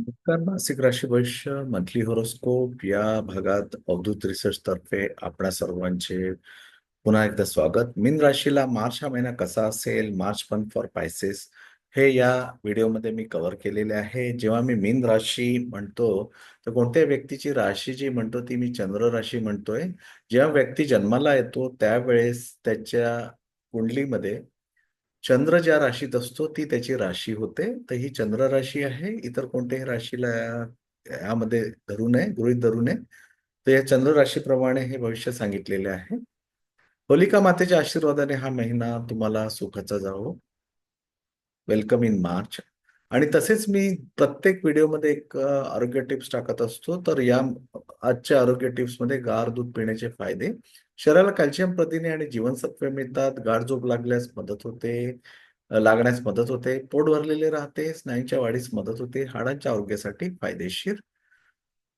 नमस्कार. मासिक राशी भविष्य मंथली हॉरोस्कोप या भागात अवधूत रिसर्च तर्फे आपणा सर्वांचे पुन्हा एकदा स्वागत. मीन राशीला मार्च हा महिना कसा असेल मार्च पण फॉर पायसेस हे या व्हिडिओमध्ये मी कव्हर केलेले आहे. जेव्हा मी मीन राशी म्हणतो तर कोणत्या व्यक्तीची राशी जी म्हणतो ती मी चंद्र राशी म्हणतोय. जेव्हा व्यक्ती जन्माला येतो त्यावेळेस त्याच्या कुंडलीमध्ये चंद्र ज्या राशीत असतो ती त्याची राशी होते. तर ही चंद्र राशी आहे. इतर कोणत्याही राशीला यामध्ये धरू नये गृहित धरू नये. तर या चंद्र राशीप्रमाणे हे भविष्य सांगितलेले आहे. होलिका मातेच्या आशीर्वादाने हा महिना तुम्हाला सुखाचा जावो. वेलकम इन मार्च आणि तसेच मी प्रत्येक व्हिडिओमध्ये एक आरोग्य टिप्स टाकत असतो. तर या आजच्या आरोग्य टिप्समध्ये गार दूध पिण्याचे फायदे. शरीराला कॅल्शियम प्रथिने आणि जीवनसत्वे मिळतात. गाढ झोप लागल्यास मदत होते लागण्यास मदत होते. पोट भरलेले राहते. स्नायूंच्या वाढीस मदत होते. हाडांच्या आरोग्यासाठी फायदेशीर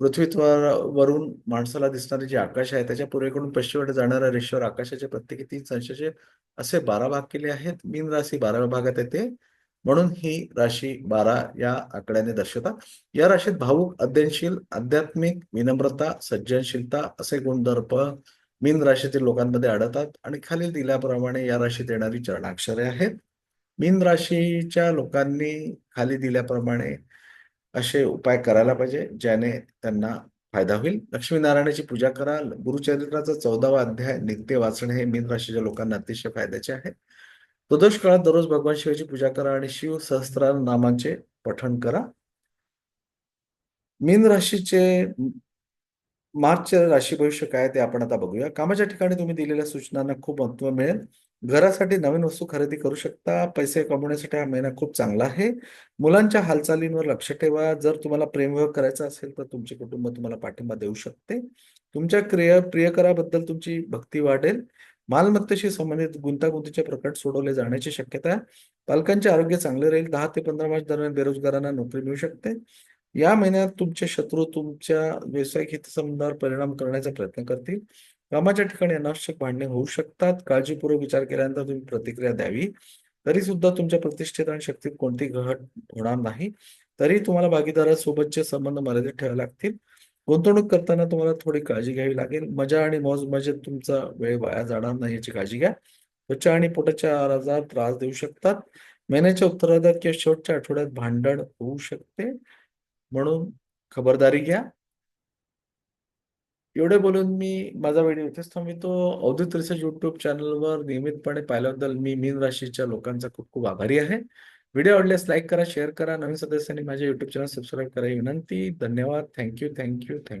पृथ्वीवरून माणसाला दिसणारे जे आकाश आहे त्याच्या पूर्वेकडून पश्चिमेकडे जाणाऱ्या रेषेवर आकाशाचे प्रत्येकी तीन संशाचे असे बारा भाग केले आहेत. मीन राशी बाराव्या भागात येते. म्हणून ही राशी बारा या आकड्याने दर्शवतात. या राशीत भावुक अध्ययनशील आध्यात्मिक विनम्रता सज्जनशीलता असे गुणधर्प मीन राशीतील लोकांमध्ये आढळतात. आणि खाली दिल्याप्रमाणे या राशीत येणारी चरणाक्षरे आहेत. मीन राशीच्या लोकांनी खाली दिल्याप्रमाणे असे उपाय करायला पाहिजे ज्याने त्यांना फायदा होईल. लक्ष्मीनारायणाची पूजा करा. गुरुचरित्राचा चौदावा अध्याय नित्य वाचणे हे मीन राशीच्या लोकांना अतिशय फायद्याचे आहे. प्रदोष काळात दररोज भगवान शिवाची पूजा करा आणि शिव सहस्त्र नामांचे पठण करा. मीन राशीचे मार्च राशी भविष्य काय ते आपण आता बघूया. कामाच्या ठिकाणी तुम्ही दिलेल्या सूचनांना खूप महत्त्व मिळेल. घरासाठी नवीन वस्तू खरेदी करू शकता. पैसे कमवण्यासाठी हा महिना खूप चांगला आहे. मुलांच्या हालचालींवर लक्ष ठेवा. जर तुम्हाला प्रेमविवाह करायचा असेल तर तुमचे कुटुंब तुम्हाला पाठिंबा देऊ शकते. तुमच्या क्रिया प्रियकराबद्दल तुमची भक्ती वाढेल. मालमत्तेशी संबंधित गुंतागुंतीचे प्रकट सोडवले जाण्याची शक्यता आहे. पालकांचे आरोग्य चांगले राहील. दहा ते पंधरा मार्च दरम्यान बेरोजगारांना नोकरी मिळू शकते. या महिन्यात तुमचे शत्रू तुमच्या व्यावसायिक हितसंबंधावर परिणाम करण्याचा प्रयत्न करतील. कामाच्या ठिकाणी अनावश्यक भांडणे होऊ शकतात. काळजीपूर्वक विचार केल्यानंतर तुम्ही प्रतिक्रिया द्यावी. तरी सुद्धा तुमच्या प्रतिष्ठेत आणि शक्तीत कोणती घट होणार नाही. तरी तुम्हाला भागीदारासोबतचे संबंध मर्यादित ठेवावे लागतील. गुंतवणूक करताना तुम्हाला थोडी काळजी घ्यावी लागेल. मजा आणि मौज मजेत तुमचा वेळ वाया जाणार नाही याची काळजी घ्या. त्वचा आणि पोटाच्या आजारात त्रास देऊ शकतात. महिन्याच्या उत्तरार्धात किंवा शेवटच्या आठवड्यात भांडण होऊ शकते. म्हणून खबरदारी घ्या. एवढे बोलून मी माझा व्हिडिओ इथेच थांबवितो. अवधूत रिसर्च युट्यूब चॅनलवर नियमितपणे पाहिल्याबद्दल मी मीन राशीच्या लोकांचा खूप खूप आभारी आहे. व्हिडिओ आवडल्यास लाईक करा शेअर करा. नवीन सदस्यांनी माझ्या युट्यूब चॅनल सबस्क्राईब करा विनंती. धन्यवाद. Thank you thank you thank you.